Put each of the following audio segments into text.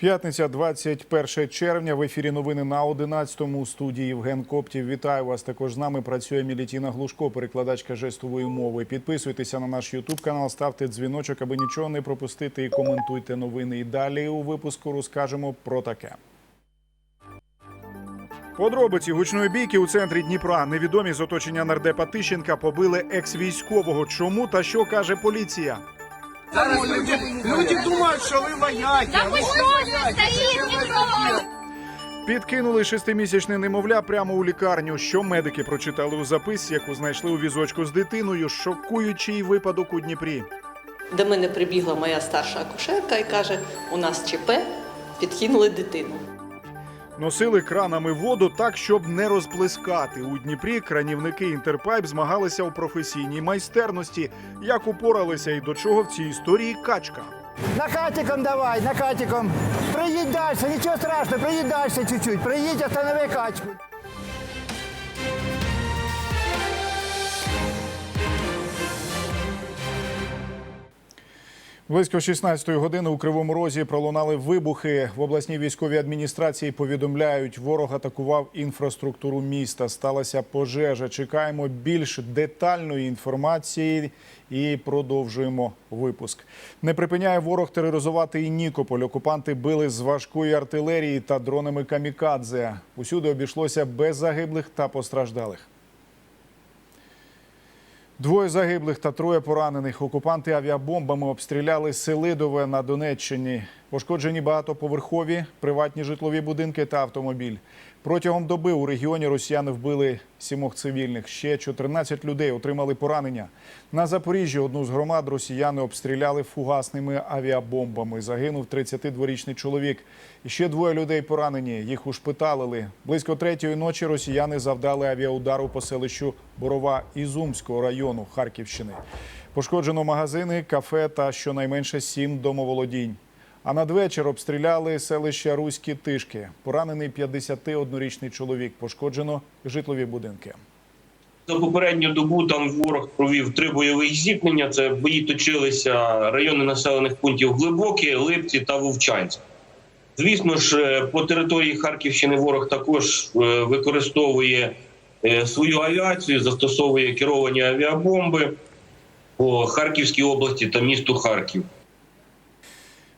П'ятниця, 21 червня. В ефірі новини на 11-му. У студії Євген Коптів. Вітаю вас. Також з нами працює Мілітіна Глушко, перекладачка жестової мови. Підписуйтеся на наш Ютуб канал, ставте дзвіночок, аби нічого не пропустити. І коментуйте новини. І далі у випуску розкажемо про таке. Подробиці гучної бійки у центрі Дніпра. Невідомі з оточення нардепа Тищенка побили екс-військового. Чому та що каже поліція? Зараз люди, люди думають, що ви вояки. Та ви що тоже стоїть! Підкинули шестимісячне немовля прямо у лікарню. Що медики прочитали у записі, яку знайшли у візочку з дитиною. Шокуючий випадок у Дніпрі. До мене прибігла моя старша акушерка і каже: у нас ЧП, підкинули дитину. Носили кранами воду так, щоб не розплескати. У Дніпрі кранівники Інтерпайп змагалися у професійній майстерності. Як упоралися і до чого в цій історії качка. Накатиком давай, накатиком. Приїдь далі, нічого страшного, приїдь далі чуть-чуть. Приїдь, останови качку. Близько 16-ї години у Кривому Розі пролунали вибухи. В обласній військовій адміністрації повідомляють, ворог атакував інфраструктуру міста. Сталася пожежа. Чекаємо більш детальної інформації і продовжуємо випуск. Не припиняє ворог тероризувати і Нікополь. Окупанти били з важкої артилерії та дронами камікадзе. Усюди обійшлося без загиблих та постраждалих. Двоє загиблих та троє поранених. Окупанти авіабомбами обстріляли Селидове на Донеччині. Пошкоджені багатоповерхові, приватні житлові будинки та автомобіль. Протягом доби у регіоні росіяни вбили сімох цивільних. Ще 14 людей отримали поранення. На Запоріжжі одну з громад росіяни обстріляли фугасними авіабомбами. Загинув 32-річний чоловік. Ще двоє людей поранені. Їх ушпиталили. Близько третьої ночі росіяни завдали авіаудару по селищу Борова Ізумського району Харківщини. Пошкоджено магазини, кафе та щонайменше сім домоволодінь. А надвечір обстріляли селище Руські Тишки. Поранений 51-річний чоловік. Пошкоджено житлові будинки. За попередню добу там ворог провів три бойових зіткнення. Це бої точилися райони населених пунктів Глибокі, Липці та Вовчанськ. Звісно ж, е, по території Харківщини ворог також е, використовує е, свою авіацію, застосовує керовані авіабомби по Харківській області та місту Харків.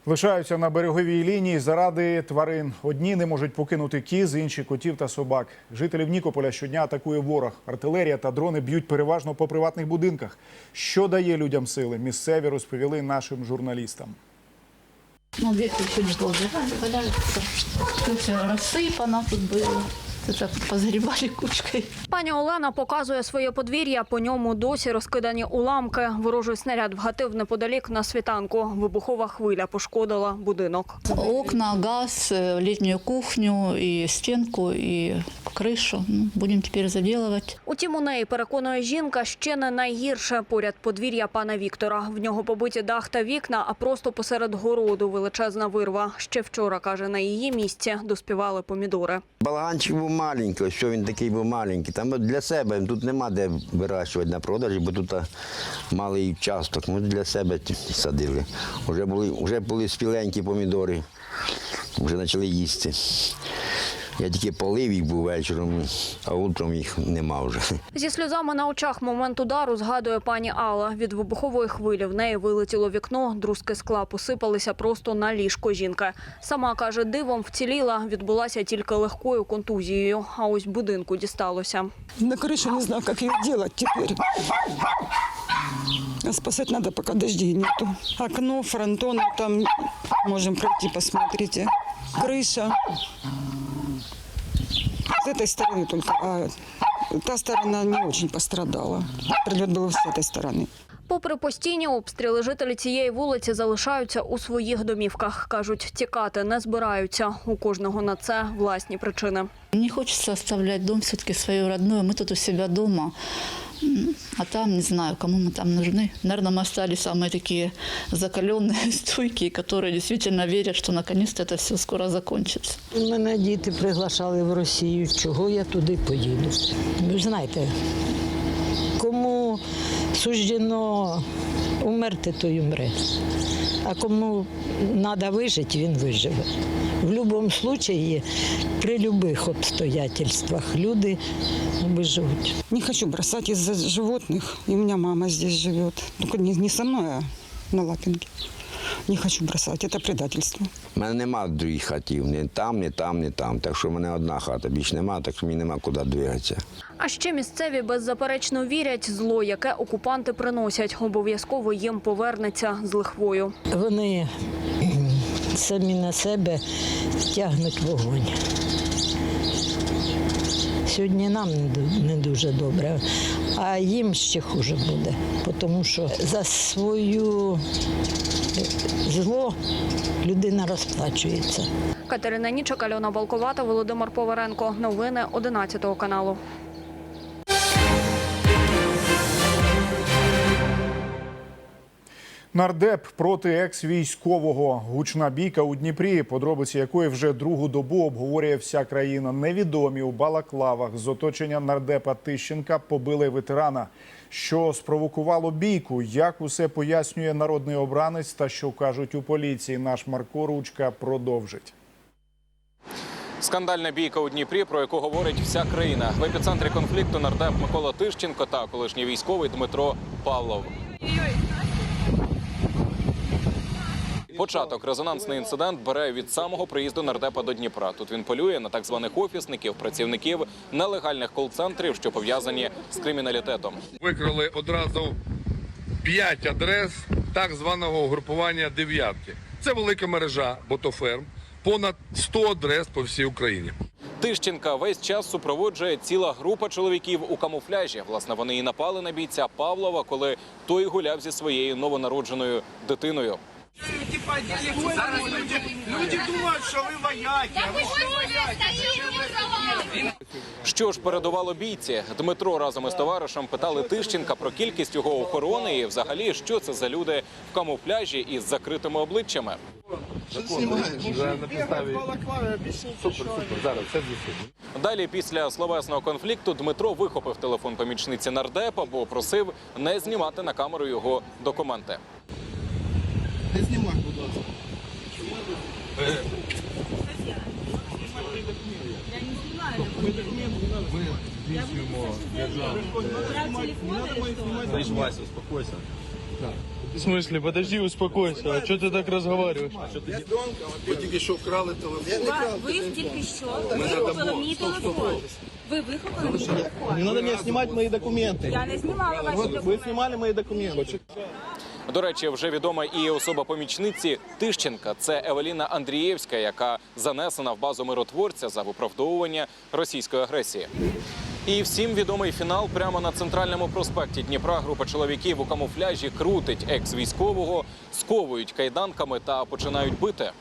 Лишаються на береговій лінії заради тварин. Одні не можуть покинути кіз, інші котів та собак. Жителів Нікополя щодня атакує ворог. Артилерія та дрони б'ють переважно по приватних будинках. Що дає людям сили? Місцеві розповіли нашим журналістам. Ну, еще не. Тут все рассыпано тут было. Это позгребали кучкой. Пані Олена показує своє подвір'я. По ньому досі розкидані уламки. Ворожий снаряд вгатив неподалік на світанку. Вибухова хвиля пошкодила будинок. Окна, газ, э, летнюю кухню, и стенку, и крышу. Ну, будем теперь заделывать. Утім, у неї переконує жінка ще не найгірше поряд подвір'я пана Віктора. В нього побиті дах та вікна, а просто посеред городу величезна вирва. Ще вчора каже, на її місці доспівали помідори. Балаганчик був маленький, що він такий був маленький. Там для себе тут нема де вирощувати на продажі, бо тут малий часток. Ми для себе садили. Вже були, вже були спіленькі помідори, вже почали їсти. Я тільки полив їх був вечором, а утром їх нема вже. Зі сльозами на очах момент удару згадує пані Алла. Від вибухової хвилі в неї вилетіло вікно, друзки скла посипалися просто на ліжко жінки. Сама каже, дивом вціліла, відбулася тільки легкою контузією. А ось будинку дісталося. На крышу не знаю, как ее делать теперь. А спасать надо, пока дождей нету. Окно, фронтон, там можем пройти, посмотрите. Крыша. С этой стороны только, а та сторона не очень пострадала. Прилет был с этой стороны. Попри постійні обстріли, жителі цієї вулиці залишаються у своїх домівках. Кажуть, тікати не збираються. У кожного на це власні причини. Не хочется оставлять дом все-таки свое родное. Мы тут у себя дома. М, А там, не знаю, кому мы там нужны. Наверное, мы остались самые такие закаленные, стойкие, которые действительно верят, что наконец-то это все скоро закончится. Мене діти приглашали в Росію. Чого я туди поїду? Ви ж знаєте, кому суждено умерти, той умре. А кому треба вижити, він виживе. В будь-якому випадку, при будь-яких обстоятельствах люди виживуть. Не хочу бросати из-за животних. І у мене мама здесь живе. Только не, не со мною, а на Лапинке. Не хочу бросать. Это предательство. У мене нема других хатів, ні там, ні там, ні там. Так що в мене одна хата, більше нема, так що мені нема куди двигатися. А ще місцеві беззаперечно вірять, зло, яке окупанти приносять, обов'язково їм повернеться з лихвою. Вони самі на себе тягнуть вогонь. Сьогодні нам не дуже добре, а їм ще хуже буде, тому що за свою зло людина розплачується. Катерина Нічок, Альона Балковата, Володимир Поваренко. Новини 11 каналу. Нардеп проти екс-військового. Гучна бійка у Дніпрі, подробиці якої вже другу добу обговорює вся країна. Невідомі у балаклавах з оточення нардепа Тищенка побили ветерана. Що спровокувало бійку? Як усе пояснює народний обранець та що кажуть у поліції? Наш Марко Ручка продовжить. Скандальна бійка у Дніпрі, про яку говорить вся країна. В епіцентрі конфлікту нардеп Микола Тищенко та колишній військовий Дмитро Павлов. Початок резонансний інцидент бере від самого приїзду нардепа до Дніпра. Тут він полює на так званих офісників, працівників нелегальних кол-центрів, що пов'язані з криміналітетом. Викрили одразу п'ять адрес так званого угрупування дев'ятки. Це велика мережа ботоферм, понад 100 адрес по всій Україні. Тищенка весь час супроводжує ціла група чоловіків у камуфляжі. Власне, вони і напали на бійця Павлова, коли той гуляв зі своєю новонародженою дитиною. Зараз люди, люди думають, що ви вояки, а ви вояки. Що ж передувало бійці? Дмитро разом із товаришем питали Тищенка про кількість його охорони і взагалі, що це за люди в камуфляжі із закритими обличчями. Далі, після словесного конфлікту, Дмитро вихопив телефон помічниці нардепа, бо просив не знімати на камеру його документи. В смысле? Подожди, успокойся. А что ты так разговариваешь? Ви тільки що вкрали телефон. Ви тільки що вихопили мій телефон. Ви вихопили мій телефон. Не надо мне снимать мои документы. Я не знімала ваші Вы документи. снимали мои документы. До речі, вже відома і особа помічниці Тищенка. Це Евеліна Андрієвська, яка занесена в базу миротворця за виправдовування російської агресії. І всім відомий фінал прямо на центральному проспекті Дніпра. Група чоловіків у камуфляжі крутить екс-військового, сковують кайданками та починають бити.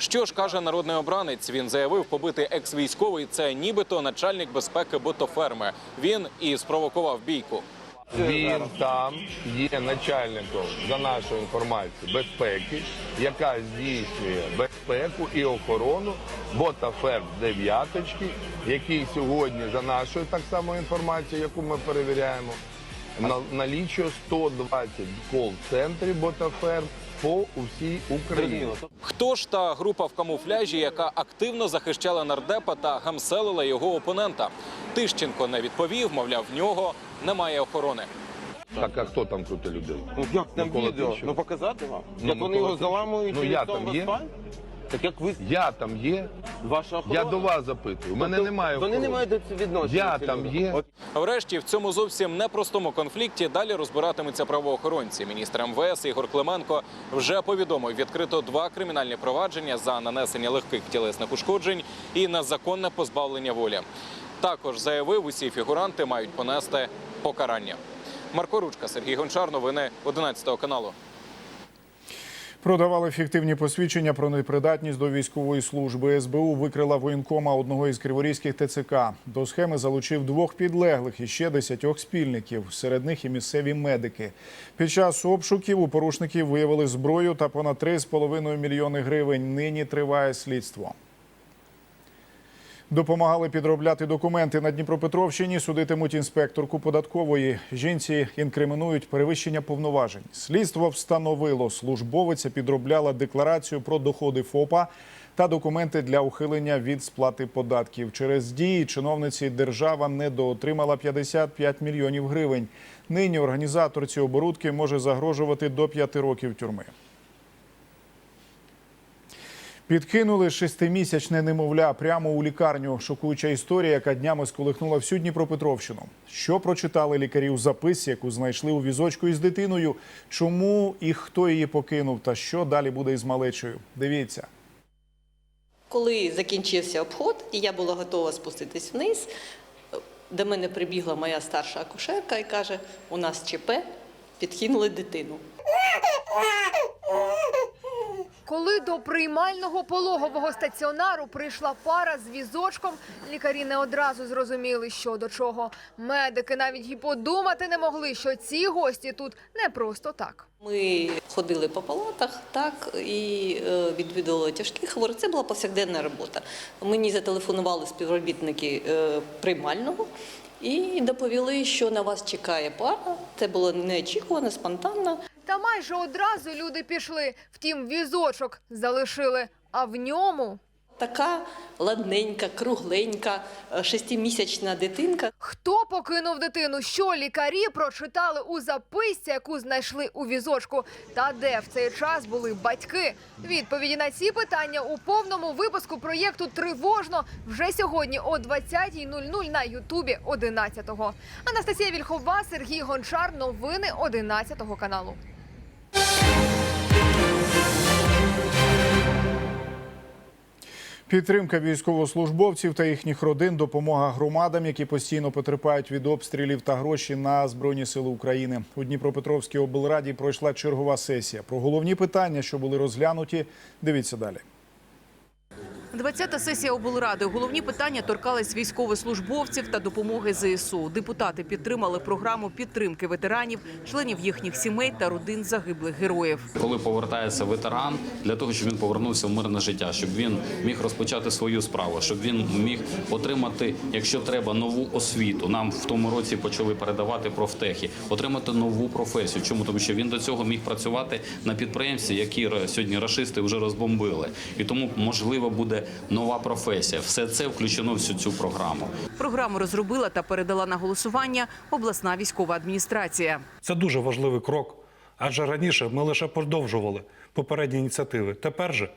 Що ж каже народний обранець? Він заявив, побитий екс-військовий це нібито начальник безпеки ботоферми. Він і спровокував бійку. Він там є начальником, за нашу інформацію, безпеки, яка здійснює безпеку і охорону ботаферм дев'яточки, який сьогодні, за нашою так само інформацією, яку ми перевіряємо, на- налічує 120 кол-центрів ботаферм по усій Україні. Хто ж та група в камуфляжі, яка активно захищала нардепа та гамселила його опонента? Тищенко не відповів, мовляв, в нього немає охорони. Так, а хто там крутий людина? Ну як там Микола відео? Тищенко. Ну показати вам? Ну, як вони Микола його Тищенко. заламують Ну, і я там в є? асфальт? Так як ви Я там є, ваша охорона? я до вас запитую. У мене Тобто немає Вони не мають до цього відношення. Я ці там люди. є. От Врешті в цьому зовсім непростому конфлікті далі розбиратимуться правоохоронці. Міністр МВС Ігор Клименко вже повідомив відкрито два кримінальні провадження за нанесення легких тілесних ушкоджень і незаконне позбавлення волі. Також заявив, усі фігуранти мають понести покарання. Марко Ручка, Сергій Гончар, новини 11 каналу. Продавали фіктивні посвідчення про непридатність до військової служби. СБУ викрила воєнкома одного із криворізьких ТЦК. До схеми залучив двох підлеглих і ще десятьох спільників. Серед них і місцеві медики. Під час обшуків у порушників виявили зброю та понад 3,5 мільйони гривень. Нині триває слідство. Допомагали підробляти документи на Дніпропетровщині. Судитимуть інспекторку податкової. Жінці інкримінують перевищення повноважень. Слідство встановило, службовиця підробляла декларацію про доходи ФОПа та документи для ухилення від сплати податків. Через дії чиновниці держава недоотримала 55 мільйонів гривень. Нині організаторці оборудки може загрожувати до 5 років тюрми. Підкинули шестимісячне немовля прямо у лікарню. Шокуюча історія, яка днями сколихнула всю Дніпропетровщину. Що прочитали лікарі у записці, яку знайшли у візочку із дитиною? Чому і хто її покинув? Та що далі буде із малечею? Дивіться. Коли закінчився обход, і я була готова спуститись вниз, до мене прибігла моя старша акушерка і каже: у нас ЧП, підкинули дитину. Коли до приймального пологового стаціонару прийшла пара з візочком, лікарі не одразу зрозуміли, що до чого. Медики навіть і подумати не могли, що ці гості тут не просто так. Ми ходили по палатах, так і е, відвідували тяжкі хворих. Це була повсякденна робота. Мені зателефонували співробітники е, приймального і доповіли, що на вас чекає пара. Це було неочікувано, спонтанно. Та майже одразу люди пішли. Втім, візочок залишили, а в ньому Така ладненька, кругленька, е, шестимісячна дитинка. Хто покинув дитину? Що лікарі прочитали у записці, яку знайшли у візочку? Та де в цей час були батьки? Відповіді на ці питання у повному випуску проєкту Тривожно вже сьогодні о 20.00 на Ютубі 11-го. Анастасія Вільхова, Сергій Гончар. Новини 11 каналу. Підтримка військовослужбовців та їхніх родин, допомога громадам, які постійно потерпають від обстрілів та гроші на збройні сили України. У Дніпропетровській облраді пройшла чергова сесія. Про головні питання, що були розглянуті, дивіться далі. 20-та сесія облради. Головні питання торкались військовослужбовців та допомоги ЗСУ. Депутати підтримали програму підтримки ветеранів, членів їхніх сімей та родин загиблих героїв. Коли повертається ветеран, для того, щоб він повернувся в мирне життя, щоб він міг розпочати свою справу, щоб він міг отримати, якщо треба, нову освіту. Нам в тому році почали передавати профтехи, отримати нову професію. Чому тому, що він до цього міг працювати на підприємстві, які сьогодні рашисти вже розбомбили, і тому можливо буде нова професія. Все це включено в всю цю програму. Програму розробила та передала на голосування обласна військова адміністрація. Це дуже важливий крок, адже раніше ми лише продовжували попередні ініціативи. Тепер же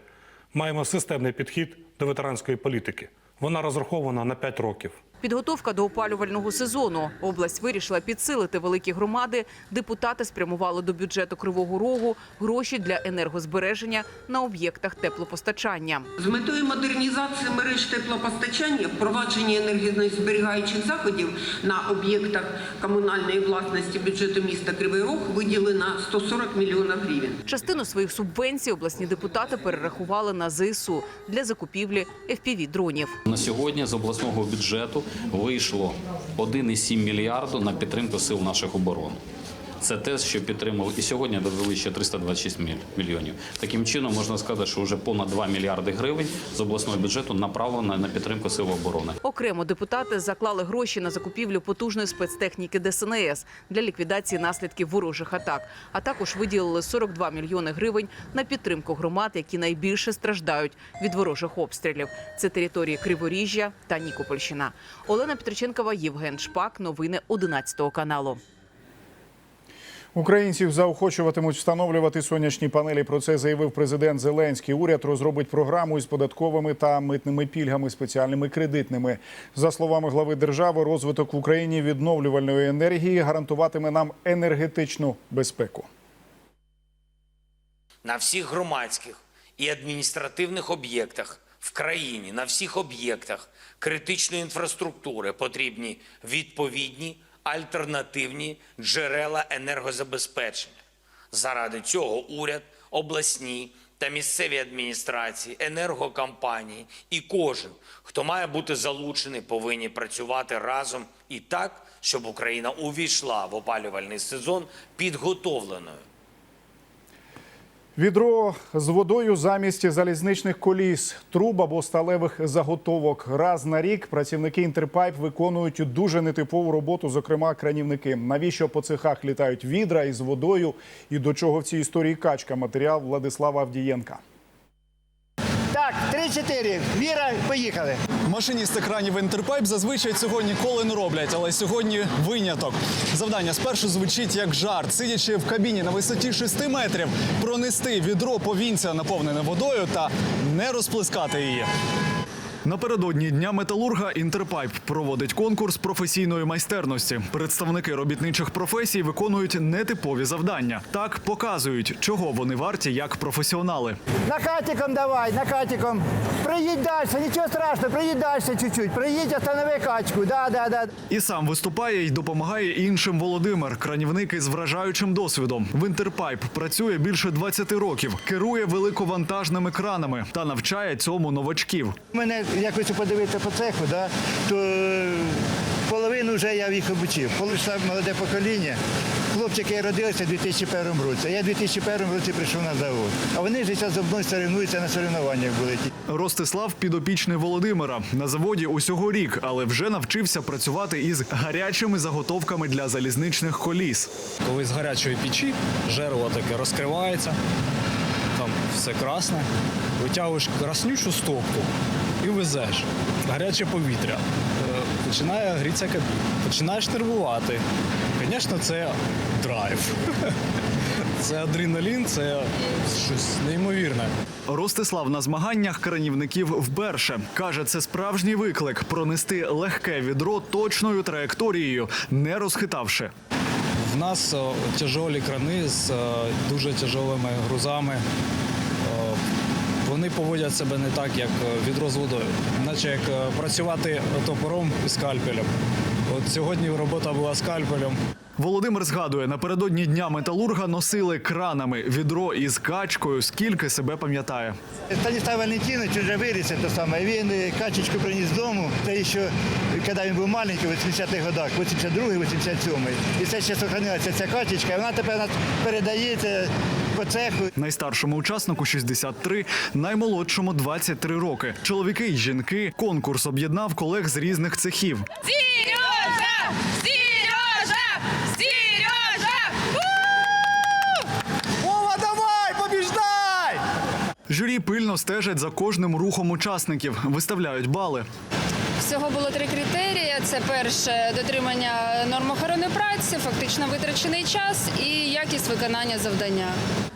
маємо системний підхід до ветеранської політики. Вона розрахована на 5 років. Підготовка до опалювального сезону. Область вирішила підсилити великі громади. Депутати спрямували до бюджету Кривого Рогу гроші для енергозбереження на об'єктах теплопостачання. З метою модернізації мереж теплопостачання, впровадження енергозберігаючих заходів на об'єктах комунальної власності бюджету міста Кривий Рог виділено 140 мільйонів гривень. Частину своїх субвенцій обласні депутати перерахували на ЗСУ для закупівлі FPV-дронів. На сьогодні з обласного бюджету вийшло 1,7 мільярду на підтримку сил наших оборон. Це те, що підтримали і сьогодні додали ще 326 міль- мільйонів. Таким чином можна сказати, що вже понад 2 мільярди гривень з обласного бюджету направлено на підтримку сил оборони. Окремо депутати заклали гроші на закупівлю потужної спецтехніки ДСНС для ліквідації наслідків ворожих атак. А також виділили 42 мільйони гривень на підтримку громад, які найбільше страждають від ворожих обстрілів. Це території Криворіжжя та Нікопольщина. Олена Петриченкова, Євген Шпак. Новини 11 каналу. Українців заохочуватимуть встановлювати сонячні панелі. Про це заявив президент Зеленський. Уряд розробить програму із податковими та митними пільгами, спеціальними кредитними. За словами глави держави, розвиток в Україні відновлювальної енергії гарантуватиме нам енергетичну безпеку. на всіх громадських і адміністративних об'єктах в країні, на всіх об'єктах критичної інфраструктури потрібні відповідні альтернативні джерела енергозабезпечення. Заради цього уряд, обласні та місцеві адміністрації, енергокомпанії і кожен, хто має бути залучений, повинні працювати разом і так, щоб Україна увійшла в опалювальний сезон підготовленою. Відро з водою замість залізничних коліс, труб або сталевих заготовок. Раз на рік працівники Інтерпайп виконують дуже нетипову роботу, зокрема кранівники. Навіщо по цехах літають відра із водою? І до чого в цій історії качка? Матеріал Владислава Авдієнка. Так, 3-4. Віра, поїхали. Машиністи кранів Інтерпайп зазвичай цього ніколи не роблять, але сьогодні виняток. Завдання спершу звучить як жарт, сидячи в кабіні на висоті 6 метрів, пронести відро повінця, наповнене водою, та не розплескати її. Напередодні дня металурга Інтерпайп проводить конкурс професійної майстерності. Представники робітничих професій виконують нетипові завдання. Так показують, чого вони варті як професіонали. Накатиком давай, накатиком. Приїдь далі, нічого страшного, приїдь далі чуть-чуть. Приїдь, останови качку. Да, да, да. І сам виступає і допомагає іншим Володимир, кранівник із вражаючим досвідом. В Інтерпайп працює більше 20 років, керує великовантажними кранами та навчає цьому новачків. Мене якось подивитися по цеху, да, то е, половину вже я їх обучив. Полишав молоде покоління. Хлопчики родилися у 2001 році. Я у 2001 році прийшов на завод. А вони ж зараз зі мною соревнуються на соревнованнях були. Ростислав підопічний Володимира на заводі усього рік, але вже навчився працювати із гарячими заготовками для залізничних коліс. Коли з гарячої печі жерло таке розкривається, там все красне, витягуєш краснючу стопку везеш. Гаряче повітря. Е, Починає грітися кабін. Починаєш нервувати. Звісно, це драйв. Це адреналін, це щось неймовірне. Ростислав на змаганнях кранівників вперше каже, це справжній виклик пронести легке відро точною траєкторією, не розхитавши. В нас е, тяжолі крани з е, дуже тяжолими грузами. Вони поводять себе не так, як е, відро з водою, наче як е, працювати топором і скальпелем. От сьогодні робота була скальпелем. Володимир згадує, напередодні дня металурга носили кранами відро із качкою, скільки себе пам'ятає. Станіслав Валентинович вже виріс те саме. Він е, качечку приніс дому. Це ще, коли він був маленький, в 80-х годах, 82-й, 87-й. І це ще зберігається ця качечка. Вона тепер нас передається по цеху. Найстаршому учаснику 63, наймолодшому 23 роки. Чоловіки й жінки. Конкурс об'єднав колег з різних цехів. Сережа! Сережа! Сережа! Вова, давай, побіждай! Журі пильно стежать за кожним рухом учасників, виставляють бали. Всього було три критерії: це перше дотримання норм охорони праці, фактично витрачений час і якість виконання завдання.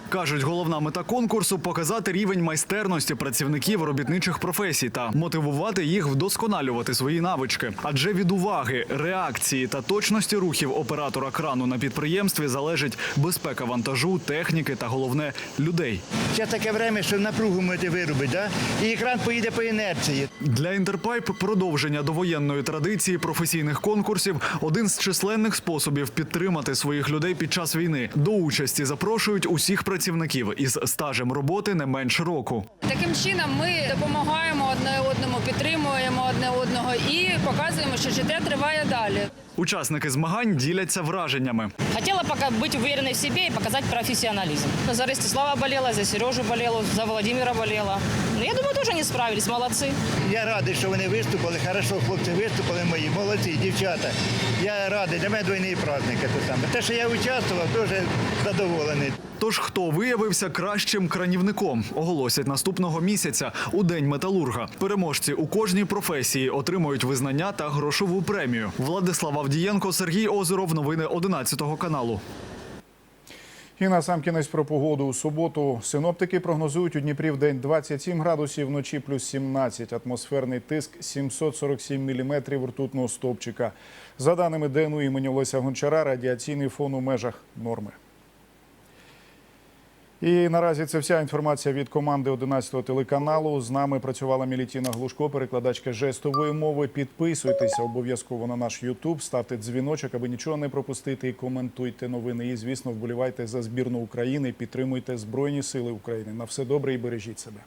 Кажуть, головна мета конкурсу показати рівень майстерності працівників робітничих професій та мотивувати їх вдосконалювати свої навички. Адже від уваги, реакції та точності рухів оператора крану на підприємстві залежить безпека вантажу, техніки та головне людей. Зараз таке время, що напругу можете виробити, да? і екран поїде по інерції. Для Інтерпайп продовження довоєнної традиції професійних конкурсів один з численних способів підтримати своїх людей під час війни. До участі запрошують усіх працівників із стажем роботи не менш року. Таким чином ми допомагаємо одне одному, підтримуємо одне одного і показуємо, що життя триває далі. Учасники змагань діляться враженнями. Хотела пока быть уверенной в себе и показать профессионализм. За Ростислава болела, за Сережу болела, за Владимира болела. Но я думаю, тоже они справились, молодцы. Я радий, що вони виступили. Хорошо, хлопці виступили мої, молодці, дівчата. Я радий, для мене двойний праздник. Саме. Те, що я участвував, дуже задоволений. Тож хто виявився кращим кранівником, оголосять наступного місяця у день металурга. Переможці у кожній професії отримують визнання та грошову премію. Владислав Авдієнко, Сергій Озеров. Новини 11 каналу. І на сам кінець про погоду у суботу. Синоптики прогнозують у Дніпрі в день 27 градусів, вночі плюс 17. Атмосферний тиск 747 міліметрів ртутного стовпчика. За даними ДНУ імені Олеся Гончара, радіаційний фон у межах норми. І наразі це вся інформація від команди 11 телеканалу. З нами працювала Мілітіна Глушко, перекладачка жестової мови. Підписуйтеся обов'язково на наш Ютуб, ставте дзвіночок, аби нічого не пропустити. І коментуйте новини. І звісно, вболівайте за збірну України. Підтримуйте Збройні Сили України. На все добре і бережіть себе.